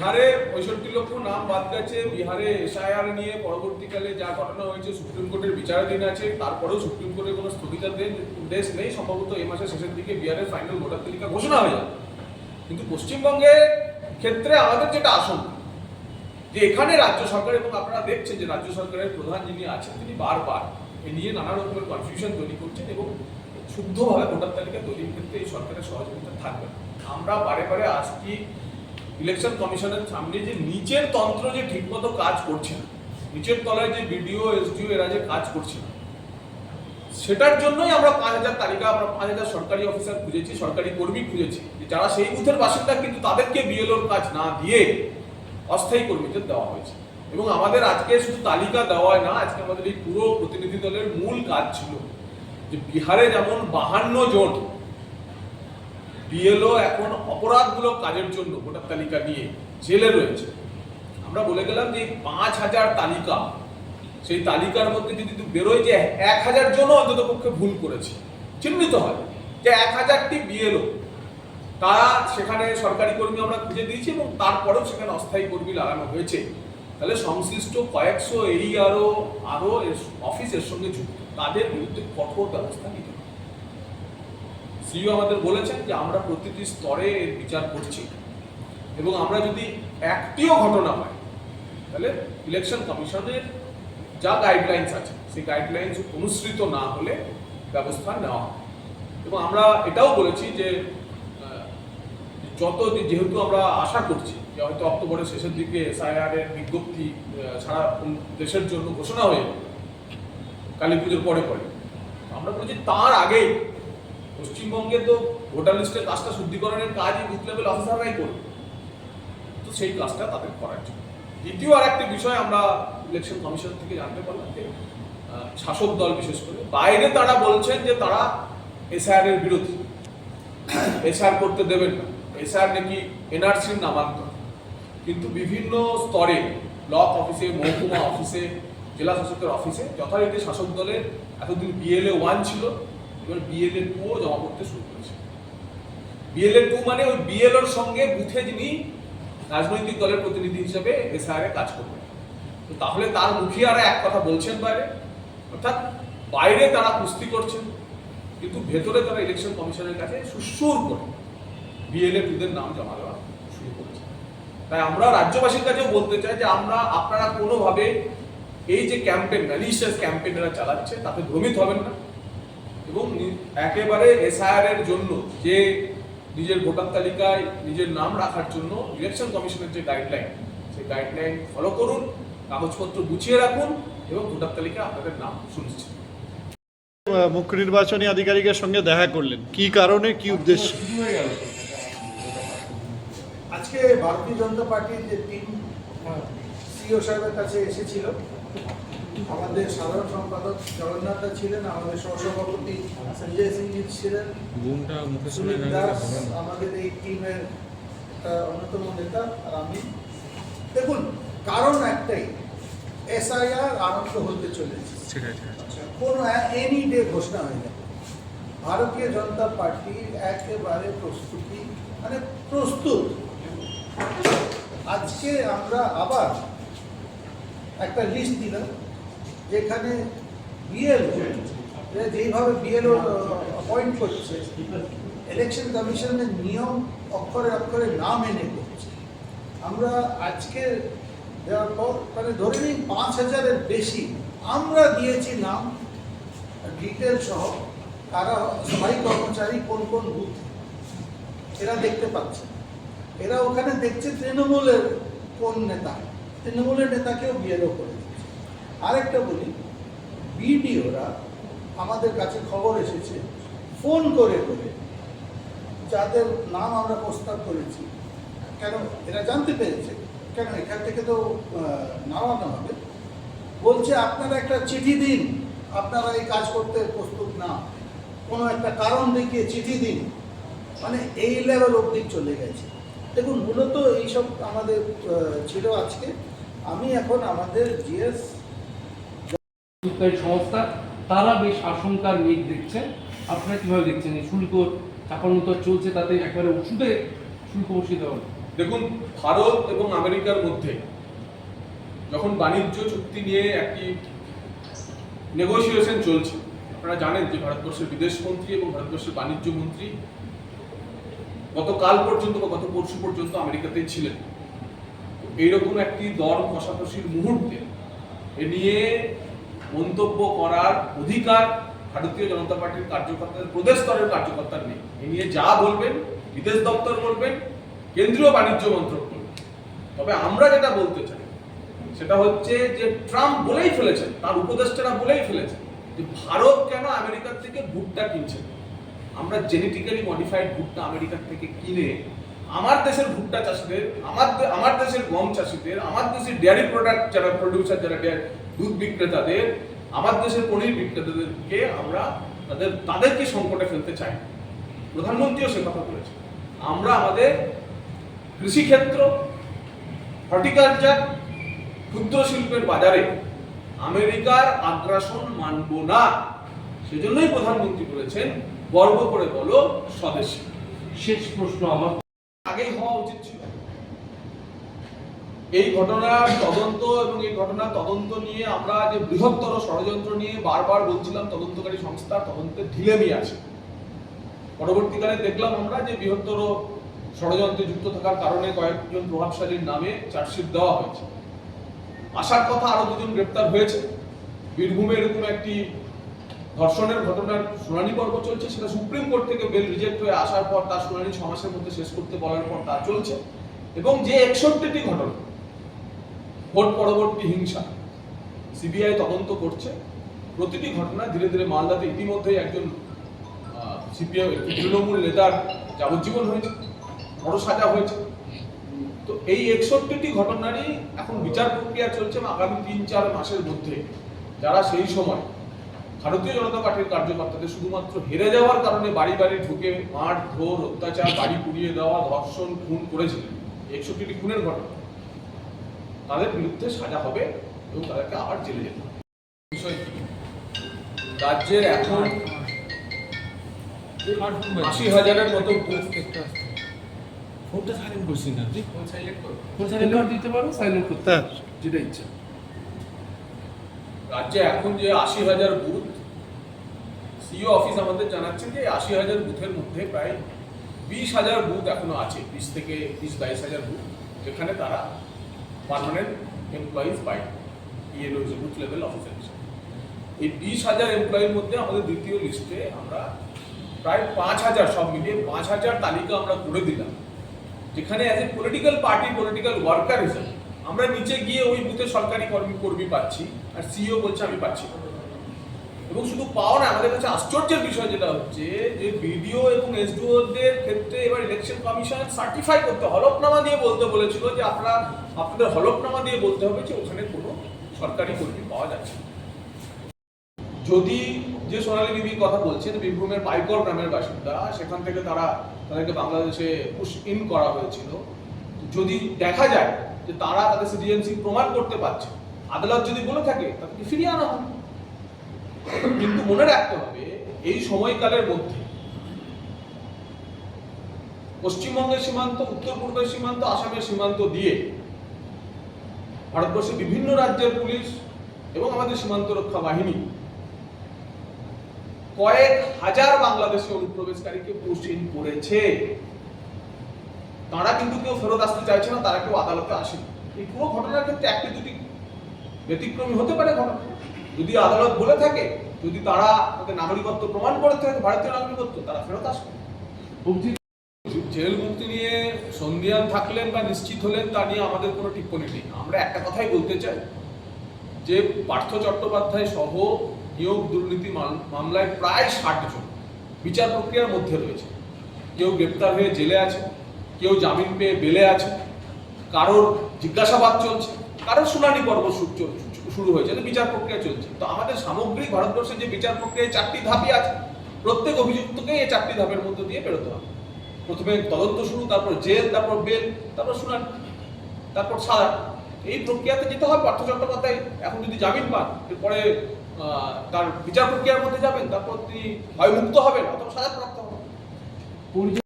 বিহারে পঁয়ষট্টি লক্ষ নাম বাদ গেছে। বিহারে এসআইআর নিয়ে পরবর্তীকালে যা ঘটনা হয়েছে, সুপ্রিম কোর্টের বিচারাধীন আছে। তারপরেও সুপ্রিম কোর্টের কোনো স্থগিতাদেশ নেই। সম্ভবত এই মাসের শেষের দিকে বিহারের ফাইনাল ভোটার তালিকা ঘোষণা হয়ে যাবে। কিন্তু ক্ষেত্রে আমাদের যেটা যে এখানে রাজ্য সরকার এবং আপনারা দেখছেন যে রাজ্য সরকারের প্রধান যিনি আছেন, তিনি বারবার এ নিয়ে নানা রকমের কনফিউশন তৈরি করছেন এবং শুদ্ধভাবে ভোটার তালিকা তৈরির ক্ষেত্রে এই সরকারের সহযোগিতা থাকবে আমরা বারে বারে আজকে ইলেকশন কমিশনের সামনে যে নিচের তন্ত্র যে ঠিকমতো কাজ করছে না, নিচের তলায় যে বিডিও, এসডিও এরা যে কাজ করছে না, সেটার জন্যই আমরা পাঁচ হাজার তালিকা, আমরা পাঁচ হাজার সরকারি অফিসার খুঁজেছি, সরকারি কর্মী খুঁজেছি যারা সেই বুথের বাসিন্দা কিন্তু তাদেরকে বিএলওর কাজ না দিয়ে অস্থায়ী কর্মীদের দেওয়া হয়েছে। এবং আমাদের আজকে শুধু তালিকা দেওয়ায় না, আজকে আমাদের এই পুরো প্রতিনিধি দলের মূল কাজ ছিল যে বিহারে যেমন বাহান্ন জন বিএলও এখন অপরাধমূলক কাজের জন্য ভোটার তালিকা নিয়ে জেলে রয়েছে। আমরা বলে গেলাম যে পাঁচ হাজার তালিকা, সেই তালিকার মধ্যে যদি বেরোয় যে এক হাজার জনও অন্তত পক্ষে ভুল করেছে, চিহ্নিত হয় যে এক হাজারটি বিএলও তারা সেখানে সরকারি কর্মী আমরা খুঁজে দিয়েছি এবং তারপরেও সেখানে অস্থায়ী কর্মী লাগানো হয়েছে। তাহলে সংশ্লিষ্ট কয়েকশো এই আরও আরও অফিসের সঙ্গে যুক্ত, তাদের বিরুদ্ধে কঠোর ব্যবস্থা নিতে সিইও আমাদের বলেছেন যে আমরা প্রতিটি স্তরে বিচার করছি। এবং আমরা যদি একটিও ঘটনা পাই তাহলে ইলেকশন কমিশনের যা গাইডলাইন্স আছে, সেই গাইডলাইন্স অনুসৃত না হলে ব্যবস্থা নেওয়া হবে এবং আমরা এটাও বলেছি যে যত যেহেতু আমরা আশা করছি যে হয়তো অক্টোবরের শেষের দিকে এসআইআর এর বিজ্ঞপ্তি সারা দেশের জন্য ঘোষণা হয়ে কালী পুজোর পরে পরে। আমরা বলছি তার আগেই পশ্চিমবঙ্গে তো ভোটার লিস্টের কাজটা শুদ্ধিকরণের কাজই বুথ লেভেল অফিসাররাই করবে। তো সেই কাজটা তাদের করার জন্য। দ্বিতীয় আর একটি বিষয় আমরা ইলেকশন কমিশন থেকে জানতে পারলাম যে শাসক দল বিশেষ করে, বাইরে তারা বলছেন যে তারা এসআর এর বিরোধী। এসআর করতে দেবেন না। এসআর নাকি এনআরসির নামান্তর। কিন্তু বিভিন্ন স্তরে, ব্লক অফিসে, মহকুমা অফিসে, জেলা শাসকের অফিসে যথারীতি শাসক দলের এতদিন বিএলএ ওয়ান ছিল। এবার বিএলএ টু ও জমা করতে শুরু করেছে। বিএলএ টু মানে ওই বিএলওর সঙ্গে বুথে যিনি রাজনৈতিক দলের প্রতিনিধি হিসেবে এসআর কাজ করবেন। তো তাহলে তার মুখিয়ারা এক কথা বলছেন বাইরে। অর্থাৎ বাইরে তারা কুস্তি করছেন, কিন্তু ভেতরে তারা ইলেকশন কমিশনের কাছে সুসুর করে বিএলএ টুদের নাম জমা দেওয়া শুরু করেছে। তাই আমরা রাজ্যবাসীর কাছেও বলতে চাই যে আমরা, আপনারা কোনোভাবে এই যে ক্যাম্পেন ম্যালিশিয়াস ক্যাম্পেইন এরা চালাচ্ছে, তাতে ভ্রমিত হবেন না। এবং একেবারে এসআইআর এর জন্য যে নিজের ভোটার তালিকায় নিজের নাম রাখার জন্য ইলেকশন কমিশনের যে গাইডলাইন সেই গাইডলাইন ফলো করুন কাগজপত্র গুছিয়ে রাখুন এবং ভোটার তালিকা আপনাদের নাম সুনিশ্চিত। মুখ্য নির্বাচনী আধিকারিকের সঙ্গে দেখা করলেন। কি কারণে কি উদ্দেশ্য? আজকে ভারতীয় জনতা পার্টির যে টিম সিও সাহেবের কাছে এসেছিল আমাদের সাধারণ সম্পাদক জগন্নাথ ছিলেন আমাদের সহসভাপতি সঞ্জয় সিংজি ছিলেন। সুনীল দাস আমাদের এই টিমের একটা অন্যতম নেতা আর আমি। দেখুন কারণ একটাই এসআইআর আরম্ভ হতে চলেছে। কোনো এনি ডে ঘোষণা হয়ে যাবে ভারতীয় জনতা পার্টি একেবারে প্রস্তুতি মানে প্রস্তুত। আজকে আমরা আবার একটা লিস্ট দিলাম। যেখানে বিএলও যেইভাবে বিএলও অ্যাপয়েন্ট করছে ইলেকশন কমিশনের নিয়ম অক্ষরে অক্ষরে না মেনে করছে। আমরা আজকে দেওয়ার পর মানে ধরে নিন পাঁচ হাজারের বেশি আমরা দিয়েছি নাম ডিটেল সহ, কারা, সবাই কর্মচারী কোন কোন বুথ এরা দেখতে পাচ্ছে। এরা ওখানে দেখছে তৃণমূলের কোন নেতা, তৃণমূলের নেতাকেও বিএলও করে আরেকটা বলি, বিডিওরা আমাদের কাছে খবর এসেছে, ফোন করে করে যাদের নাম আমরা প্রস্তাব করেছি, কেন এরা জানতে পেরেছে, কেন এখান থেকে তো নামানো হবে, বলছে আপনারা একটা চিঠি দিন, আপনারা এই কাজ করতে প্রস্তুত না, কোনো একটা কারণ দেখিয়ে চিঠি দিন মানে এই লেভেল অবধি চলে গেছে। দেখুন, মূলত এইসব আমাদের ছিল আজকে। আমি এখন আমাদের জিএস সরকারি সংস্থা, তারা বেশ আশঙ্কার মেঘ দেখছেন আপনারা দেখছেন? এই শুল্ক চাপানোতর চলছে, তাতে ওষুধে শুল্ক দেওয়া দেখুন, ভারত এবং আমেরিকার মধ্যে যখন বাণিজ্য চুক্তি নিয়ে একটি নেগোসিয়েশন চলছে, আপনারা জানেন যে ভারতবর্ষের বিদেশ মন্ত্রী এবং ভারতবর্ষের বাণিজ্য মন্ত্রী গতকাল পর্যন্ত বা গত পরশু পর্যন্ত আমেরিকাতেই ছিলেন। এইরকম একটি দর কষাকষির মুহূর্তে এ নিয়ে মন্তব্য করার অধিকার ভারতীয় জনতা পার্টির কার্যকর্তাদের, প্রদেশ স্তরের কার্যকর্তার নেই। এ নিয়ে যা বলবেন, বিদেশ দপ্তর বলবেন, কেন্দ্রীয় বাণিজ্য মন্ত্রক বলবেন। তবে আমরা যেটা বলতে চাই, সেটা হচ্ছে যে ট্রাম্প বলেই ফেলেছেন, তার উপদেষ্টারা বলেই ফেলেছেন যে ভারত কেন আমেরিকার থেকে ভুট্টা কিনছে আমরা জেনেটিক্যালি মডিফাইড ভুট্টা আমেরিকার থেকে কিনে আমার দেশের ভুট্টা চাষিদের, আমার আমার দেশের গম চাষিদের, আমার দেশের ডেয়ারি প্রোডাক্ট যারা প্রডিউসার যারা দুধ বিক্রেতাদের আমার দেশের পনির বিক্রেতাদেরকে আমরা তাদের তাদেরকে সংকটে ফেলতে চাই। না। প্রধানমন্ত্রীও সে কথা বলেছে আমরা আমাদের কৃষিক্ষেত্র হর্টিকালচার ক্ষুদ্র শিল্পের বাজারে আমেরিকার আগ্রাসন মানব না। সেজন্যই প্রধানমন্ত্রী বলেছেন গর্ব করে বলো স্বদেশী। শেষ প্রশ্ন আমার। আগেই হওয়া উচিত ছিল। এই ঘটনার তদন্ত এবং এই ঘটনার তদন্ত নিয়ে আমরা যে বৃহত্তর ষড়যন্ত্র নিয়ে বারবার বলছিলাম, তদন্তকারী সংস্থা তদন্তে ঢিলেমি আছে। পরবর্তীকালে দেখলাম আমরা যে বৃহত্তর ষড়যন্ত্রে যুক্ত থাকার কারণে কয়েকজন প্রভাবশালীর নামে চার্জশিট দেওয়া হয়েছে। আসার কথা আরও দুজন গ্রেপ্তার হয়েছে। বীরভূমে এরকম একটি ধর্ষণের ঘটনার শুনানি পর্ব চলছে, সেটা সুপ্রিম কোর্ট থেকে বেল রিজেক্ট হয়ে আসার পর তার শুনানি ছ মাসের মধ্যে শেষ করতে বলার পর তা চলছে। এবং যে একষট্টিটি ঘটনা ভোট পরবর্তী হিংসা। সিবিআই তদন্ত করছে। প্রতিটি ঘটনা ধীরে ধীরে মালদাতে ইতিমধ্যেই একজন সিপিআই তৃণমূল নেতার যাবজ্জীবন হয়েছে, বড় সাজা হয়েছে। তো এই একষট্টিটি ঘটনারই এখন বিচার প্রক্রিয়া চলছে আগামী তিন চার মাসের মধ্যে। যারা সেই সময় ভারতীয় জনতা পার্টির কার্যকর্তাদের শুধুমাত্র হেরে যাওয়ার কারণে বাড়ি বাড়ি ঢুকে মার ধর অত্যাচার, বাড়ি পুড়িয়ে দেওয়া, ধর্ষণ, খুন করেছিলেন একষট্টিটি খুনের ঘটনা। তাদের বিরুদ্ধে সাজা হবে এবং তাদেরকে আবার জেলে যেতে হবে। বিষয় রাজ্যের এখন আশি হাজারের মতো ফোনটা সাইলেন্ট করছি না তুই? ফোন সাইলেন্ট দিতে পারো সাইলেন্ট করতে হ্যাঁ। যেটা ইচ্ছা। রাজ্যে এখন যে আশি হাজার বুথ সিও অফিস আমাদের জানাচ্ছে যে আশি হাজার বুথের মধ্যে প্রায় বিশ হাজার বুথ এখনও আছে বিশ থেকে বিশ বাইশ হাজার বুথ যেখানে তারা পার্মানেন্ট এমপ্লয়িজ পায় ইএলও বুথ লেভেল অফিসার হিসেবে এই বিশ হাজার এমপ্লয়ির মধ্যে আমাদের দ্বিতীয় লিস্টে আমরা প্রায় পাঁচ হাজার সব মিলিয়ে পাঁচ হাজার তালিকা আমরা করে দিলাম যেখানে as a political party political worker হিসেবে আমরা নিচে গিয়ে ওই বুথে সরকারি কর্মী কর্মী পাচ্ছি আর সিইও বলছে, আমি পাচ্ছি। এবং শুধু পাওয়া না, আমাদের কাছে আশ্চর্যের বিষয় যেটা হচ্ছে যে বিডিও এবং এসডিওদের ক্ষেত্রে এবার ইলেকশন কমিশন সার্টিফাই করতে হলফনামা দিয়ে বলতে বলেছিল যে আপনারা আপনাদের হলফনামা দিয়ে বলতে হবে যে ওখানে কোনো সরকারি কর্মী পাওয়া যাচ্ছে যদি যে সোনালী বিবির কথা বলছেন, বীরভূমের পাইকর গ্রামের বাসিন্দা, সেখান থেকে তারা তাদেরকে বাংলাদেশে পুশ ইন করা হয়েছিল। যদি দেখা যায় যে তারা তাদের সিটিজেনশিপ প্রমাণ করতে পারছে, আদালত যদি বলে থাকে, তাদেরকে ফিরিয়ে আনা হবে কিন্তু মনে রাখতে হবে, এই সময়কালের মধ্যে পশ্চিমবঙ্গের সীমান্ত উত্তর পূর্বের সীমান্ত, আসামের সীমান্ত দিয়ে ভারতবর্ষের বিভিন্ন রাজ্যের পুলিশ এবং আমাদের সীমান্ত রক্ষা বাহিনী কয়েক হাজার বাংলাদেশি অনুপ্রবেশকারীকে পুষ্টিন করেছে। তারা কিন্তু কেউ ফেরত আসতে চাইছে না, তারা কেউ আদালতে আসেনি। এই পুরো ঘটনার ক্ষেত্রে একটি দুটি ব্যতিক্রমী হতে পারে ঘটনা। যদি আদালত বলে থাকে, যদি তারা তাদের নাগরিকত্ব প্রমাণ করে থাকে, ভারতীয় নাগরিকত্ব, তারা ফেরত আসবে। জেল মুক্তি সন্ধিয়ান থাকলেন বা নিশ্চিত হলেন, তা নিয়ে আমাদের কোনো টিপ্পণী নেই। আমরা একটা কথাই বলতে চাই, যে পার্থ চট্টোপাধ্যায় সহ নিয়োগ দুর্নীতি মামলায় প্রায় ষাট জন বিচার প্রক্রিয়ার মধ্যে রয়েছে। কেউ গ্রেপ্তার হয়ে জেলে আছে, কেউ জামিন পেয়ে বেলে আছে, কারোর জিজ্ঞাসাবাদ চলছে, কারোর শুনানি পর্ব শুরু হয়েছে তো বিচার প্রক্রিয়া চলছে। তো আমাদের সামগ্রিক ভারতবর্ষের যে বিচার প্রক্রিয়ায় চারটি ধাপই আছে, প্রত্যেক অভিযুক্তকে এই চারটি ধাপের মধ্যে দিয়ে বেরোতে হবে। প্রথমে তদন্ত শুরু, তারপর জেল, তারপর বেল, তারপর শুনান, তারপর সাজা এই প্রক্রিয়াতে যেতে হয় পার্থ চট্টোপাধ্যায়। এখন যদি জামিন পান, এরপরে তার বিচার প্রক্রিয়ার মধ্যে যাবেন, তারপর তিনি হয় মুক্ত হবেন অথবা সাজা প্রাপ্ত হবেন।